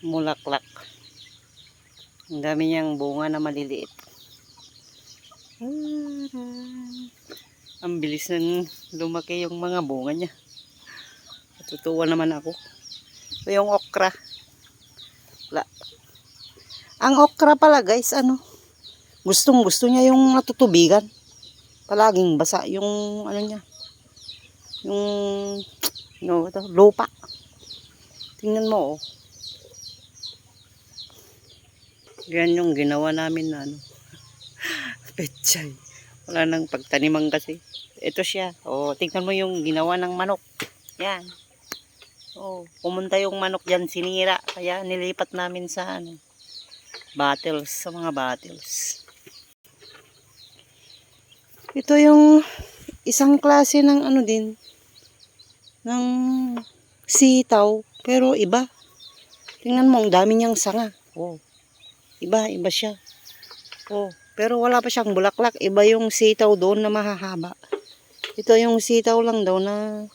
mulaklak. Ang dami niyang bunga na maliliit. Taran. Ang bilis nang lumaki yung mga bunga niya. Natutuwa naman ako. Ito yung okra. Wala. Ang okra pala guys, ano, gustong gusto niya yung natutubigan. Palaging basa yung ano niya. Yung no, lupa. Tingnan mo oh. Yan yung ginawa namin na ano. Pechay. Wala nang pagtaniman kasi. Ito siya. Oh, tingnan mo yung ginawa ng manok. Yan. Oh, pumunta yung manok diyan sinira. Kaya nilipat namin sa ano, bottles, sa mga bottles. Ito yung isang klase ng ano din, ng sitaw, pero iba. Tingnan mo, ang dami niyang sanga. Oh, iba, iba siya. Oh, pero wala pa siyang bulaklak. Iba yung sitaw doon na mahahaba. Ito yung sitaw lang daw na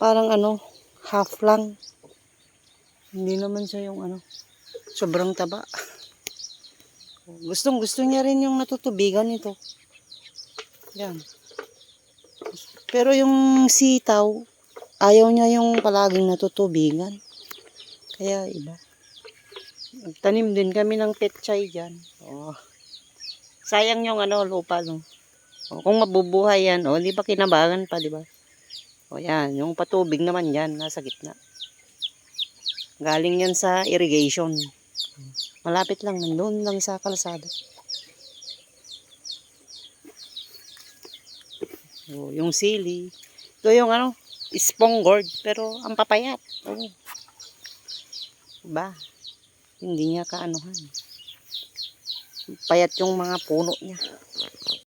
parang ano, half lang. Hindi naman siya yung ano, sobrang taba. Gustong gusto niya rin yung natutubigan nito. Yan. Pero yung sitaw, ayaw niya yung palaging natutubigan. Kaya iba. Nagtanim din kami ng petchay dyan. Oh. Sayang yung ano, lupa, no? O, kung mabubuhay yan, o, di ba kinabangan pa, di ba? O, yan. Yung patubig naman yan, nasa gitna. Galing yan sa irrigation. Malapit lang, nandun lang sa kalsada. O, yung sili. Ito yung ano, spongoard, pero ang papayat. O. Diba? Hindi niya kaanuhan. Payat yung mga puno niya.